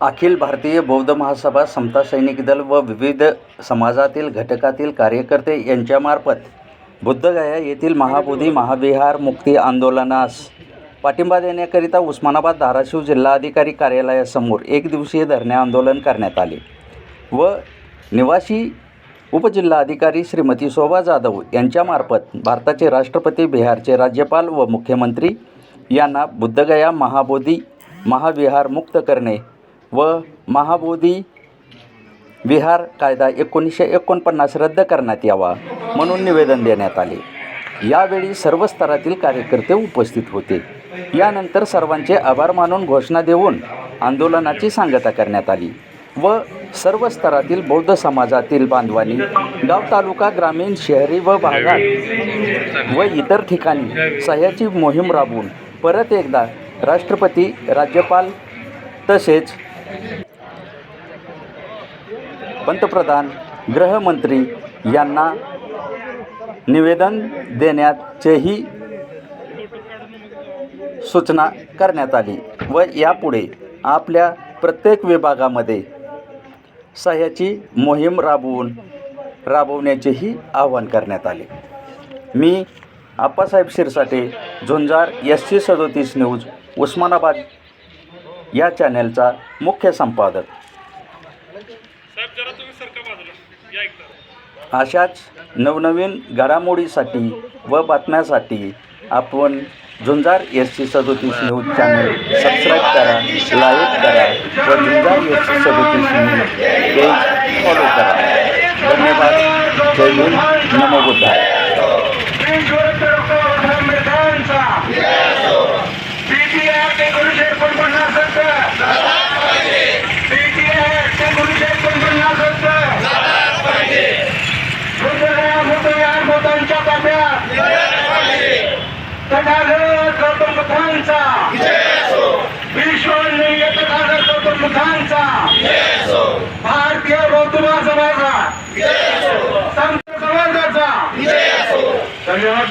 अखिल भारतीय बौद्ध महासभा समता सैनिक दल व विविध समाजातील घटकातील कार्यकर्ते यांच्यामार्फत बुद्धगया येथील महाबोधी महाविहार मुक्ती आंदोलनास पाठिंबा देण्याकरिता उस्मानाबाद धाराशिव जिल्हाधिकारी कार्यालयासमोर एक दिवसीय धरणे आंदोलन करण्यात आले व निवासी उपजिल्हाधिकारी श्रीमती शोभा जाधव यांच्यामार्फत भारताचे राष्ट्रपती बिहारचे राज्यपाल व मुख्यमंत्री यांना बुद्धगया महाबोधी महाविहार मुक्त करणे व महाबोधी विहार कायदा एकोणीसशे एकोणपन्नास रद्द करण्यात यावा म्हणून निवेदन देण्यात आले. यावेळी सर्व स्तरातील कार्यकर्ते उपस्थित होते. यानंतर सर्वांचे आभार मानून घोषणा देऊन आंदोलनाची सांगता करण्यात आली व सर्व स्तरातील बौद्ध समाजातील बांधवांनी गाव तालुका ग्रामीण शहरी व भागात व इतर ठिकाणी सह्याची मोहीम राबवून परत एकदा राष्ट्रपती राज्यपाल तसेच पंतप्रधान गृहमंत्री यांना निवेदन देण्याचेही सूचना करण्यात आली व यापुढे आपल्या प्रत्येक विभागामध्ये सह्याची मोहीम राबवून राबवण्याचेही आवाहन करण्यात आले. मी आप्पासाहेब शिरसाटे झुंजार एस सी सदोतीस न्यूज उस्मानाबाद या चॅनलचा मुख्य संपादक. अशाच नवनवीन घडामोडीसाठी व बातम्यासाठी आपण झुंजार एस सी सदोतीस न्यूज चॅनल सबस्क्राईब करा लाईक करा व झुंजार एस सी सदोतीस न्यूज पेज फॉलो करा. धन्यवाद. जय भीम नमो बुद्धाय. तथागत गौतम बुद्धांचा विश्वान्य तथागत गौतम बुद्धांचा भारतीय गौतमा समाजा संत धन्यवाद.